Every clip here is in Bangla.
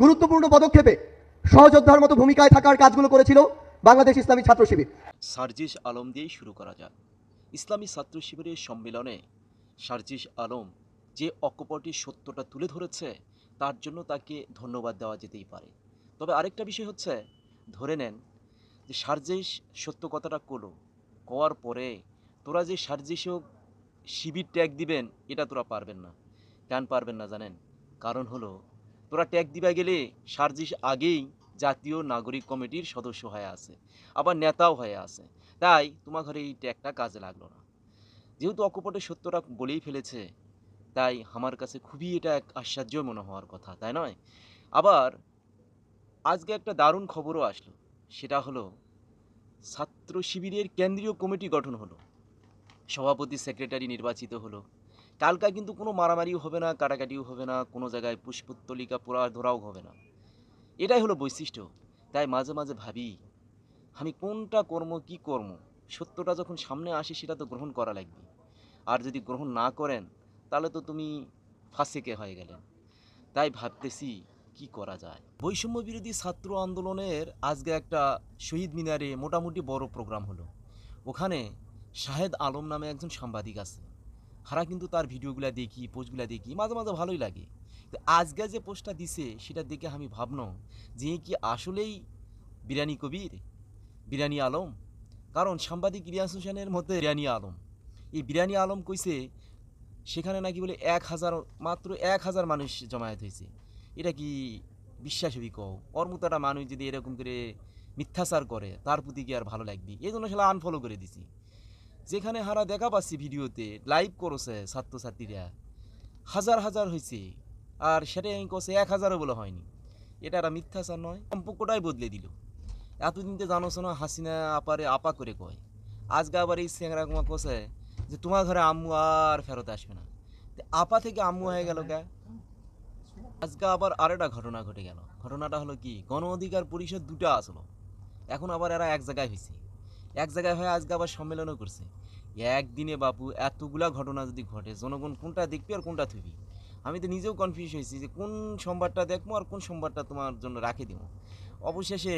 গুরুত্বপূর্ণ পদক্ষেপে সহযোদ্ধার মতো ভূমিকায় থাকার কাজগুলো করেছিল বাংলাদেশ ইসলামী ছাত্র শিবির। সার্জিস আলম দিয়েই শুরু করা যাক। ইসলামী ছাত্র শিবিরের সম্মেলনে সার্জিস আলম যে অকপটির সত্যটা তুলে ধরেছে, তার জন্য তাকে ধন্যবাদ দেওয়া যেতেই পারে। তবে আরেকটা বিষয় হচ্ছে, ধরে নেন যে সার্জিস সত্য কথাটা করল, কওয়ার পরে তোরা যে সার্জিসও শিবির ট্যাগ দিবেন, এটা তোরা পারবেন না। কেন পারবেন না জানেন? কারণ হলো তোরা ট্যাগ দিবা গেলে সার্জিস আগেই জাতীয় নাগরিক কমিটির সদস্য হয়ে আছে, আবার নেতাও হয়ে আছে। তাই তোমার ঘরে এই ট্যাগটা কাজে লাগল না। যেহেতু অকপটের সত্যটা বলেই ফেলেছে, তাই আমার কাছে খুবই এটা এক আশ্চর্য মনে হওয়ার কথা, তাই নয়? আবার আজকে একটা দারুণ খবরও আসলো, সেটা হলো ছাত্র শিবিরের কেন্দ্রীয় কমিটি গঠন হলো। সভাপতি, সেক্রেটারি নির্বাচিত হলো। কালকা কিন্তু কোনো মারামারিও হবে না, কাটাকাটিও হবে না, কোনো জায়গায় পুষ্পতলিকা পোড়া ধরাও হবে না। এটাই হলো বৈশিষ্ট্য। তাই মাঝে মাঝে ভাবি, আমি কোনটা কর্ম কি কর্ম সত্যটা যখন সামনে আসে সেটা তো গ্রহণ করা লাগবে। আর যদি গ্রহণ না করেন, তাহলে তো তুমি ফাঁসেকে হয়ে গেলেন। তাই ভাবতেছি, কি করা যায়? বৈষম্য বিরোধী ছাত্র আন্দোলনের আজকে একটা শহীদ মিনারে মোটামুটি বড় প্রোগ্রাম হলো। ওখানে শাহেদ আলম নামে একজন সাংবাদিক আছে। হারা কিন্তু তার ভিডিওগুলো দেখি, পোস্টগুলো দেখি, মাঝে মাঝে ভালোই লাগে। তো আজকে যে পোস্টটা দিছে, সেটা দেখে আমি ভাবলাম যে কি আসলেই বিরানি কবির? বিরানি আলম? কারণ সাংবাদিক ইলিয়াস হোসেনের মধ্যে বিরানি আলম। এই বিরানি আলম কইছে, সেখানে নাকি বলে এক হাজার, মাত্র এক হাজার মানুষ জমায়েত হয়েছে। এটা কি বিশ্বাস হবি কও? ওর মতো একটা মানুষ যদি এরকম করে মিথ্যাচার করে, তার প্রতি কি আর ভালো লাগবে? এই জন্য সেটা আনফলো করে দিছি। যেখানে হারা দেখা পাচ্ছি ভিডিওতে লাইভ করছে ছাত্রছাত্রীরা। হাজার হাজার হয়েছে, আর সেটাই আমি কছে এক হাজারও বলে হয়নি। এটা একটা মিথ্যাচার নয়, সম্পর্কটাই বদলে দিল। এতদিন তো জানোস না, হাসিনা আপারে আপা করে কয়। আজকে আবার এই স্যাংরা কুমা কষে যে, তোমার ঘরে আম্মু আর ফেরত আসবে না। আপা থেকে আম্মু হয়ে গেল কে? আজকে আবার আরেকটা ঘটনা ঘটে গেল। ঘটনাটা হলো কি? গণ অধিকার পরিষদ দুটা আসলো। এখন আবার এরা এক জায়গায় হয়েছে এক জায়গায় হয়ে আজকে আবার সম্মেলনও করছে। একদিনে বাপু, এতগুলা ঘটনা যদি ঘটে, জনগণ কোনটা দেখবি আর কোনটা থুবি? আমি তো নিজেও কনফিউজ হয়েছি যে কোন সোমবারটা দেখব আর কোন সোমবারটা তোমার জন্য রাখে দিব। অবশেষে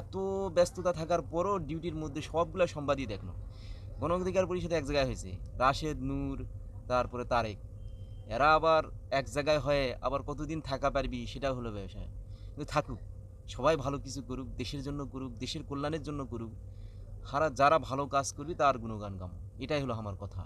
এত ব্যস্ততা থাকার পরও ডিউটির মধ্যে সবগুলা সম্বাদই দেখল। গণ অধিকার পরিষদ এক জায়গায় হয়েছে, রাশেদ, নূর, তারপরে তারেক। এরা আবার এক জায়গায় হয়ে আবার কতদিন থাকা পারবি সেটা হলো ব্যবসায়। কিন্তু থাকুক, সবাই ভালো কিছু করুক, দেশের জন্য করুক, দেশের কল্যাণের জন্য করুক। হারা যারা ভালো কাজ করবি তার গুণগান গাম এটাই হলো আমার কথা।